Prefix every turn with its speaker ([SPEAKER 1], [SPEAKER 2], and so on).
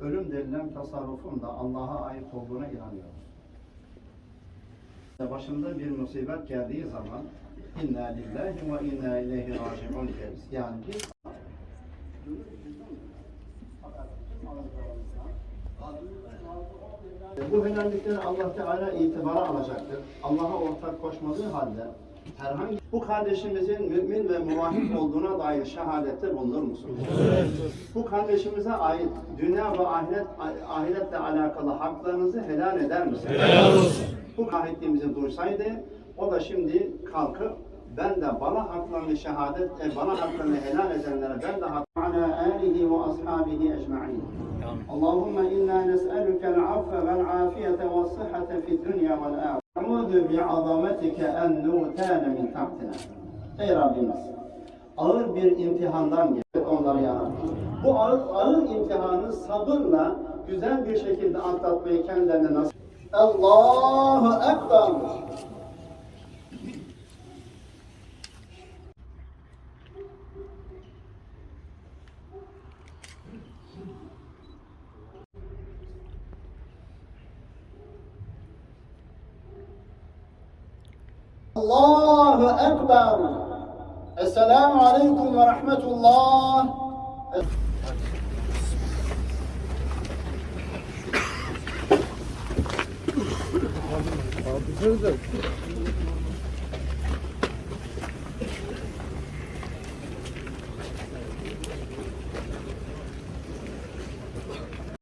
[SPEAKER 1] ölüm denilen tasarrufun da Allah'a ait olduğuna inanıyoruz. Başımda bir musibet geldiği zaman inna lillahi ve inna ileyhi raciun deriz. Yani biz bu helallikleri Allah Teala itibara alacaktır. Allah'a ortak koşmadığı halde herhangi bu kardeşimizin mümin ve muvahhid olduğuna dair şehadette bulunur musunuz? Evet. Bu kardeşimize ait dünya ve ahiret ahiretle alakalı haklarınızı helal eder misiniz? Helal olsun. Bu kahretliğimizi duysaydı o da şimdi kalkıp ben de bana haklarını şehadet, e, bana haklarını helal edenlere ben de haklarını alihi ve ashabihi ecma'in. Allahümme inna nes'elukel affe vel afiyete ve sıhhate fid dünya vel Ne'udu bi azametike en nu'tene min tahtine. Ey Rabbimiz! Ağır bir imtihandan gelip onları yarar. Bu ağır, ağır imtihanı sabırla güzel bir şekilde atlatmayı kendilerine nasip Allahu Ekber! الله أكبر. السلام عليكم ورحمة الله.
[SPEAKER 2] Abi,